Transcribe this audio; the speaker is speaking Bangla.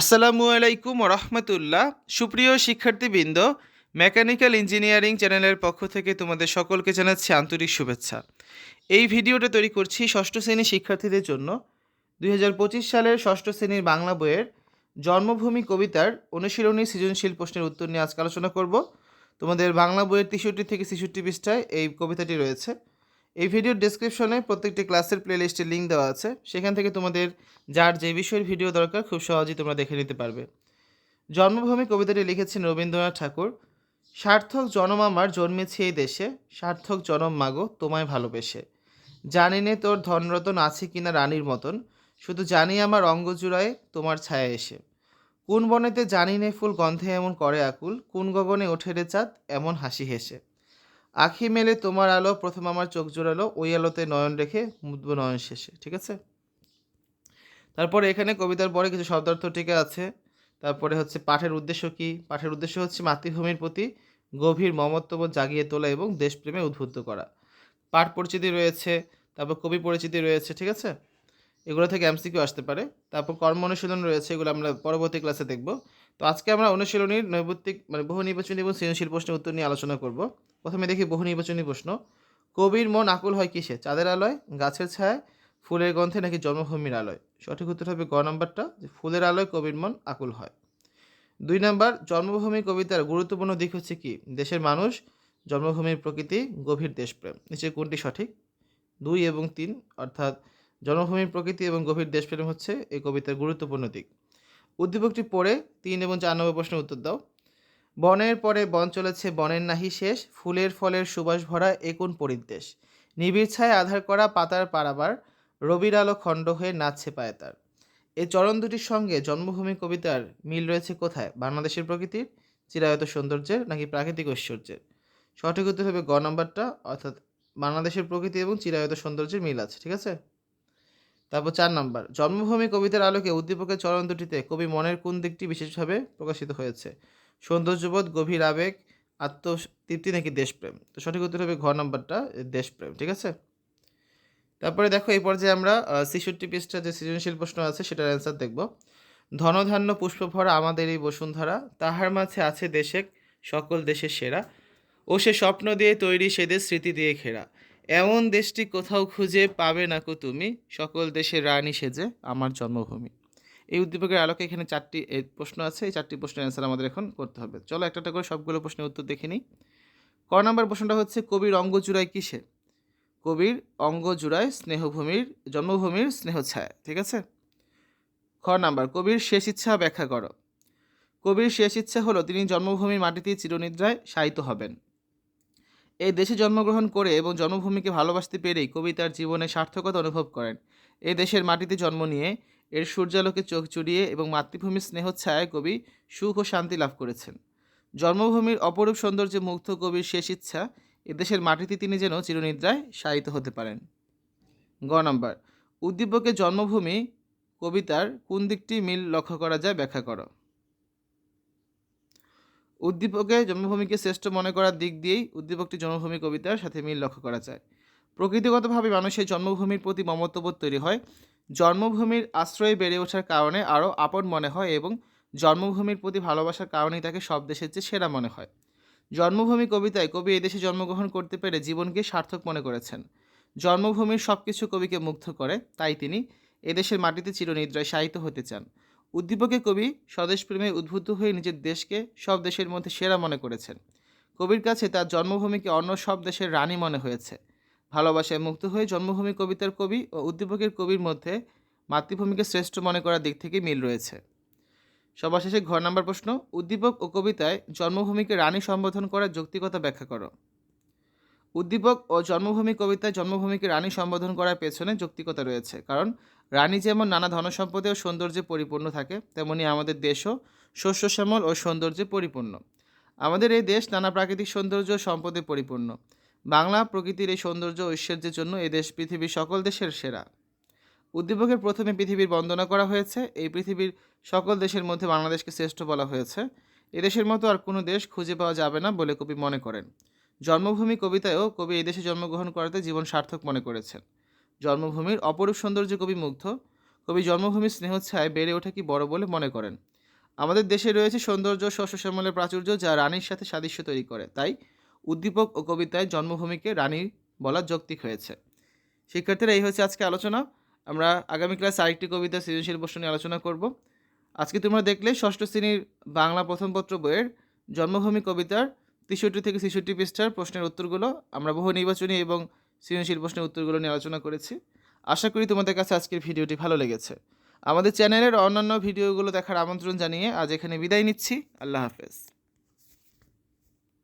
আসসালামু আলাইকুম রহমতুল্লাহ সুপ্রিয় শিক্ষার্থীবৃন্দ, মেকানিক্যাল ইঞ্জিনিয়ারিং চ্যানেলের পক্ষ থেকে তোমাদের সকলকে জানাচ্ছি আন্তরিক শুভেচ্ছা। এই ভিডিওটা তৈরি করছি ষষ্ঠ শ্রেণির শিক্ষার্থীদের জন্য। দুই হাজার পঁচিশ সালের ষষ্ঠ শ্রেণির বাংলা বইয়ের জন্মভূমি কবিতার অনুশীলনী সৃজনশীল প্রশ্নের উত্তর নিয়ে আজকে আলোচনা করব। তোমাদের বাংলা বইয়ের তেষট্টি থেকে ছেষট্টি পৃষ্ঠায় এই কবিতাটি রয়েছে। এই ভিডিওর ডেসক্রিপশনে প্রত্যেকটি ক্লাসের প্লেলিস্টের লিঙ্ক দেওয়া আছে। সেখান থেকে তোমাদের যার যে বিষয়ের ভিডিও দরকার, খুব সহজেই তোমরা দেখে নিতে পারবে। জন্মভূমি কবিতাটি লিখেছেন রবীন্দ্রনাথ ঠাকুর। সার্থক জনম আমার জন্মেছি এই দেশে, সার্থক জনম মাগো, তোমায় ভালোবেসে। জানি নে তোর ধনরতন আছে কিনা রানীর মতন, শুধু জানি আমার অঙ্গ জুড়ায় তোমার ছায়া এসে। কোন বনেতে জানি নে ফুল গন্ধে এমন করে আকুল, কোন গগনে ওঠে রে চাঁদ, এমন হাসি হেসে। আখি মেলে তোমার আলো, প্রথম আমার চোখ জোড়ালো, ওই আলোতে নয়ন রেখে মুদব নয়ন শেষে, ঠিক আছে? তারপরে এখানে কবিতার পরে কিছু শব্দার্থ টিকে আছে। তারপরে হচ্ছে পাঠের উদ্দেশ্য কি? পাঠের উদ্দেশ্য হচ্ছে মাতৃভূমির প্রতি গভীর মমত্ববোধ জাগিয়ে তোলা এবং দেশপ্রেমে উদ্বুদ্ধ করা। পাঠ পরিচিতি রয়েছে, তারপর কবি পরিচিতি রয়েছে, ঠিক আছে? এগুলো থেকে এমসিকিউ আসতে পারে। তারপর কর্ম অনুশীলন রয়েছে, এগুলো আমরা পরবর্তী ক্লাসে দেখব। তো আজকে আমরা অনুশীলনীর নৈবত্তিক মানে বহু নির্বাচনী এবং সৃজনশীল প্রশ্নের উত্তর নিয়ে আলোচনা করব। প্রথমে দেখি বহু নির্বাচনী প্রশ্ন। কবির মন আকুল হয় কিসে? চাঁদের আলোয়? গাছের ছায়ায়? ফুলের গন্ধে নাকি জন্মভূমির আলোয়? সঠিক উত্তর হবে গ নম্বরটা, যে ফুলের আলোয় কবির মন আকুল হয়। দুই নম্বর, জন্মভূমি কবিতার গুরুত্বপূর্ণ দিক হচ্ছে কি? দেশের মানুষ, জন্মভূমির প্রকৃতি, গভীর দেশপ্রেম। নিচে কোনটি সঠিক? দুই এবং তিন, অর্থাৎ জন্মভূমির প্রকৃতি এবং গভীর দেশপ্রেম হচ্ছে এই কবিতার গুরুত্বপূর্ণ দিক। উদ্দীপকটি পড়ে তিন এবং চার নম্বর প্রশ্নের উত্তর দাও। বনের পরে বন চলেছে, বনের নাহি শেষ, ফুলের ফলের সুবাস ভরা একুন কোন পরিদেশ নিবিড় ছায় আধার করা পাতার পারাবার, রবির আলো খণ্ড হয়ে নাচছে পায় তার এই চরণ দুটির সঙ্গে জন্মভূমি কবিতার মিল রয়েছে কোথায়? বাংলাদেশের প্রকৃতির? চিরায়ত সৌন্দর্যের নাকি প্রাকৃতিক ঐশ্বর্যের? সঠিক উত্তর হবে গ নম্বরটা, অর্থাৎ বাংলাদেশের প্রকৃতি এবং চিরায়ত সৌন্দর্যের মিল আছে, ঠিক আছে? তারপর চার নম্বর, জন্মভূমি কবিতার আলোকে উদ্দীপকের চরণ দুটিতে কবি মনের কোন দিকটি বিশেষভাবে প্রকাশিত হয়েছে? সৌন্দর্যবোধ, গভীর আবেগ, আত্মতৃপ্তি নাকি দেশপ্রেম? তো সঠিক উত্তর হবে ঘর নম্বরটা দেশপ্রেম, ঠিক আছে? তারপরে দেখো এই পর্যায়ে আমরা ছেষট্টি পৃষ্ঠা যে সৃজনশীল প্রশ্ন আছে সেটার অ্যান্সার দেখব। ধনধান্য পুষ্পভরা আমাদের এই বসুন্ধরা, তাহার মাঝে আছে দেশে সকল দেশের সেরা। ও সে স্বপ্ন দিয়ে তৈরি সেদের স্মৃতি দিয়ে ঘেরা। এমন দেশটি কোথাও খুঁজে পাবে না কো তুমি? সকল দেশের রানী সেজে আমার জন্মভূমি। এই উদ্দীপকের আলোকে এখানে চারটি প্রশ্ন আছে। এই চারটি প্রশ্নের অ্যান্সার আমাদের এখন করতে হবে। চলো একটা একটা করে সবগুলো প্রশ্নের উত্তর দেখে নিই। ক নম্বর প্রশ্নটা হচ্ছে, কবির অঙ্গ জুড়ায় কিসে কবির অঙ্গ জুড়ায় স্নেহভূমির, জন্মভূমির স্নেহ ছায়া, ঠিক আছে? খ নাম্বার, কবির শেষ ইচ্ছা ব্যাখ্যা করো। কবির শেষ ইচ্ছা হলো, তিনি জন্মভূমির মাটিতে চিরনিদ্রায় শায়িত হবেন। এই দেশে জন্মগ্রহণ করে এবং জন্মভূমিকে ভালোবাসতে পেরেই কবি তার জীবনে সার্থকতা অনুভব করেন। এই দেশের মাটিতে জন্ম নিয়ে এর সূর্যালোকে চোখ জুড়িয়ে এবং মাতৃভূমির স্নেহ ছায়ায় কবি সুখ ও শান্তি লাভ করেছেন। জন্মভূমির অপরূপ সৌন্দর্যে মুগ্ধ কবির শেষ ইচ্ছা, এদেশের মাটিতে তিনি যেন চিরনিদ্রায় শায়িত হতে পারেন। গ নম্বর, উদ্দীপকের জন্মভূমি কবিতার কোন দিকটি মিল লক্ষ্য করা যায় ব্যাখ্যা করো। উদ্দীপকে জন্মভূমিকে শ্রেষ্ঠ মনে করার দিক দিয়েই উদ্দীপকটি জন্মভূমি কবিতার সাথে মিল লক্ষ্য করা যায়। প্রকৃতিগতভাবে মানুষের জন্মভূমির প্রতি মমত্ববোধ তৈরি হয়। জন্মভূমির আশ্রয়ে বেড়ে ওঠার কারণে আরও আপন মনে হয় এবং জন্মভূমির প্রতি ভালোবাসার কারণেই তাকে সব দেশের চেয়ে সেরা মনে হয়। জন্মভূমি কবিতায় কবি এদেশে জন্মগ্রহণ করতে পেরে জীবনকে সার্থক মনে করেছেন। জন্মভূমির সব কিছু কবিকে মুগ্ধ করে, তাই তিনি এদেশের মাটিতে চিরনিদ্রায় শায়িত হতে চান। উদ্দীপকে কবি স্বদেশপ্রেমে উদ্বুদ্ধ হয়ে নিজের দেশকে সব দেশের মধ্যে সেরা মনে করেছেন। কবির কাছে তার জন্মভূমিকে অন্য সব দেশের রানী মনে হয়েছে। ভালোবাসায় মুক্ত হয়ে জন্মভূমি কবিতার কবি ও উদ্দীপকের কবির মধ্যে মাতৃভূমিকে শ্রেষ্ঠ মনে করার দিক থেকে মিল রয়েছে। সবার শেষে ঘর নাম্বার প্রশ্ন, উদ্দীপক ও কবিতায় জন্মভূমিকে রানী সম্বোধন করার যৌক্তিকতা ব্যাখ্যা করো। উদ্দীপক ও জন্মভূমি কবিতায় জন্মভূমিকে রানী সম্বোধন করার পেছনে যৌক্তিকতা রয়েছে, কারণ রানী যেমন নানা ধনসম্পদে ও সৌন্দর্যে পরিপূর্ণ থাকে, তেমনি আমাদের দেশও শস্য শ্যামল ও সৌন্দর্যে পরিপূর্ণ। আমাদের এই দেশ নানা প্রাকৃতিক সৌন্দর্য ও সম্পদে পরিপূর্ণ। বাংলা প্রকৃতির এই সৌন্দর্য ঐশ্বর্যের জন্য এই দেশ পৃথিবীর সকল দেশের সেরা। উদ্দীপকের প্রথমে পৃথিবীর বন্দনা করা হয়েছে। এই পৃথিবীর সকল দেশের মধ্যে বাংলাদেশকে শ্রেষ্ঠ বলা হয়েছে। এদেশের মতো আর কোনো দেশ খুঁজে পাওয়া যাবে না বলে কবি মনে করেন। জন্মভূমি কবিতায়ও কবি এই দেশে জন্মগ্রহণ করাতে জীবন সার্থক মনে করেছেন। জন্মভূমির অপরূপ সৌন্দর্য কবি মুগ্ধ। কবি জন্মভূমির স্নেহচ্ছায় বেড়ে ওঠা কি বড় বলে মনে করেন। আমাদের দেশে রয়েছে সৌন্দর্য শস্য শ্যামলের প্রাচুর্য যা রানীর সাথে সাদৃশ্য তৈরি করে। তাই উদ্দীপক ও কবিতায় জন্মভূমিকে রানী বলা যৌক্তিক হয়েছে। শিক্ষার্থীরা, এই হচ্ছে আজকে আলোচনা। আমরা আগামী ক্লাস আরেকটি কবিতা সৃজনশীল প্রশ্ন নিয়ে আলোচনা করব। আজকে তোমরা দেখলে ষষ্ঠ শ্রেণির বাংলা প্রথম পত্র বইয়ের জন্মভূমি কবিতার তেষট্টি থেকে ছেষট্টি পৃষ্ঠার প্রশ্নের উত্তরগুলো আমরা বহু নির্বাচনী এবং সৃজনশীল প্রশ্নের উত্তরগুলো নিয়ে আলোচনা করেছি। আশা করি তোমাদের কাছে আজকের ভিডিওটি ভালো লেগেছে। আমাদের চ্যানেলের অন্যান্য ভিডিওগুলো দেখার আমন্ত্রণ জানিয়ে আজ এখানে বিদায় নিচ্ছি। আল্লাহ হাফেজ।